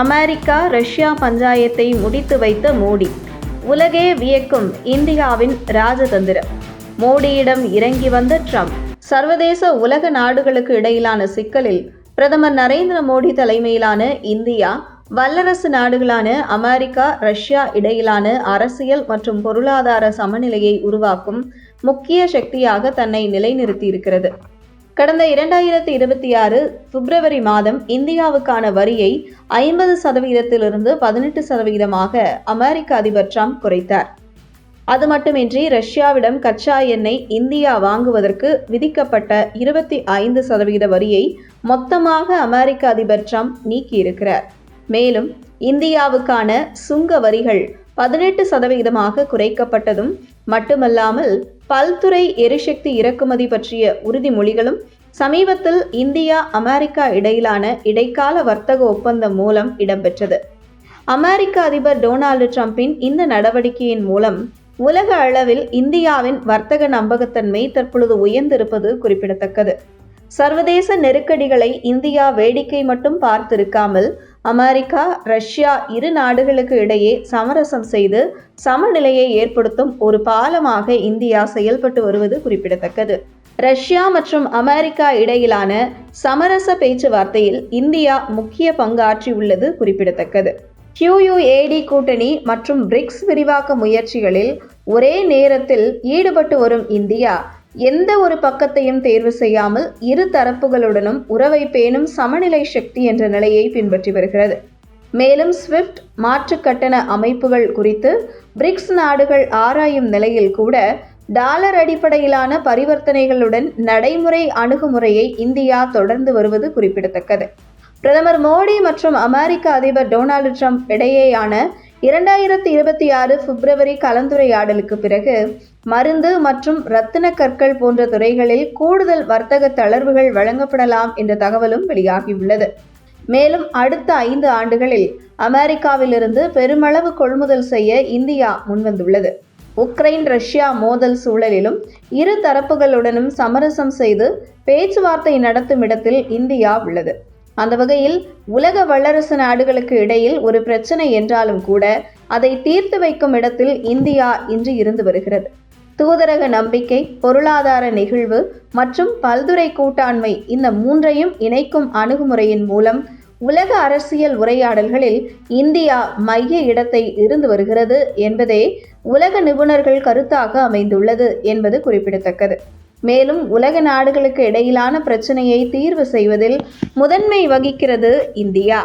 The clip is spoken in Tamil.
அமெரிக்கா ரஷ்யா பஞ்சாயத்தை முடித்து வைத்த மோடி. உலகே வியக்கும் இந்தியாவின் ராஜதந்திர மோடியிடம் இறங்கி வந்த ட்ரம்ப். சர்வதேச உலக நாடுகளுக்கு இடையிலான சிக்கலில் பிரதமர் நரேந்திர மோடி தலைமையிலான இந்தியா வல்லரசு நாடுகளான அமெரிக்கா ரஷ்யா இடையிலான அரசியல் மற்றும் பொருளாதார சமநிலையை உருவாக்கும் முக்கிய சக்தியாக தன்னை நிலைநிறுத்தியிருக்கிறது. கடந்த இரண்டாயிரத்தி இருபத்தி ஆறு பிப்ரவரி மாதம் இந்தியாவுக்கான வரியை ஐம்பது சதவீதத்திலிருந்து பதினெட்டு சதவீதமாக அமெரிக்க அதிபர் ட்ரம்ப் குறைத்தார். அது மட்டுமின்றி ரஷ்யாவிடம் கச்சா எண்ணெய் இந்தியா வாங்குவதற்கு விதிக்கப்பட்ட இருபத்தி ஐந்து சதவீத வரியை மொத்தமாக அமெரிக்க அதிபர் ட்ரம்ப் நீக்கியிருக்கிறார். மேலும் இந்தியாவுக்கான சுங்க வரிகள் பதினெட்டு சதவீதமாக குறைக்கப்பட்டதும் மட்டுமல்லாமல் பல்துறை எரிசக்தி இறக்குமதி பற்றிய உறுதிமொழிகளும் சமீபத்தில் இந்தியா அமெரிக்கா இடையிலான இடைக்கால வர்த்தக ஒப்பந்தம் மூலம் இடம்பெற்றது. அமெரிக்க அதிபர் டொனால்டு டிரம்பின் இந்த நடவடிக்கையின் மூலம் உலக அளவில் இந்தியாவின் வர்த்தக நம்பகத்தன்மை தற்பொழுது உயர்ந்திருப்பது குறிப்பிடத்தக்கது. சர்வதேச நெருக்கடிகளை இந்தியா வேடிக்கை மட்டும் பார்த்திருக்காமல் அமெரிக்கா ரஷ்யா இரு நாடுகளுக்கு இடையே சமரசம் செய்து சமநிலையை ஏற்படுத்தும் ஒரு பாலமாக இந்தியா செயல்பட்டு வருவது குறிப்பிடத்தக்கது. ரஷ்யா மற்றும் அமெரிக்கா இடையிலான சமரச பேச்சுவார்த்தையில் இந்தியா முக்கிய பங்காற்றி உள்ளது குறிப்பிடத்தக்கது. கியூயுஏடி கூட்டணி மற்றும் பிரிக்ஸ் விரிவாக்க முயற்சிகளில் ஒரே நேரத்தில் ஈடுபட்டு வரும் இந்தியா எந்த ஒரு பக்கத்தையும் தேர்வு செய்யாமல் இரு தரப்புகளுடனும் உறவை பேணும் சமநிலை சக்தி என்ற நிலையை பின்பற்றி வருகிறது. மேலும் ஸ்விஃப்ட் மாற்று கட்டண அமைப்புகள் குறித்து பிரிக்ஸ் நாடுகள் ஆராயும் நிலையில் கூட டாலர் அடிப்படையிலான பரிவர்த்தனைகளுடன் நடைமுறை அணுகுமுறையை இந்தியா தொடர்ந்து வருவது குறிப்பிடத்தக்கது. பிரதமர் மோடி மற்றும் அமெரிக்க அதிபர் டொனால்டு ட்ரம்ப் இடையேயான இரண்டாயிரத்தி இருபத்தி ஆறு பிப்ரவரி கலந்துரையாடலுக்கு பிறகு மருந்து மற்றும் ரத்தின கற்கள் போன்ற துறைகளில் கூடுதல் வர்த்தக தளர்வுகள் வழங்கப்படலாம் என்ற தகவலும் வெளியாகியுள்ளது. மேலும் அடுத்த ஐந்து ஆண்டுகளில் அமெரிக்காவிலிருந்து பெருமளவு கொள்முதல் செய்ய இந்தியா முன்வந்துள்ளது. உக்ரைன் ரஷ்யா மோதல் சூழலிலும் இரு தரப்புகளுடனும் சமரசம் செய்து பேச்சுவார்த்தை நடத்தும் இடத்தில் இந்தியா உள்ளது. அந்த வகையில் உலக வல்லரசு நாடுகளுக்கு இடையில் ஒரு பிரச்சனை என்றாலும் கூட அதை தீர்த்து வைக்கும் இடத்தில் இந்தியா இன்று இருந்து வருகிறது. தூதரக நம்பிக்கை பொருளாதார நெகிழ்வு மற்றும் பல்துறை கூட்டாண்மை இந்த மூன்றையும் இணைக்கும் அணுகுமுறையின் மூலம் உலக அரசியல் உரையாடல்களில் இந்தியா மைய இடத்தை இருந்து வருகிறது என்பதே உலக நிபுணர்கள் கருத்தாக அமைந்துள்ளது என்பது குறிப்பிடத்தக்கது. மேலும் உலக நாடுகளுக்கு இடையிலான பிரச்சனையை தீர்வு செய்வதில் முதன்மை வகிக்கிறது இந்தியா.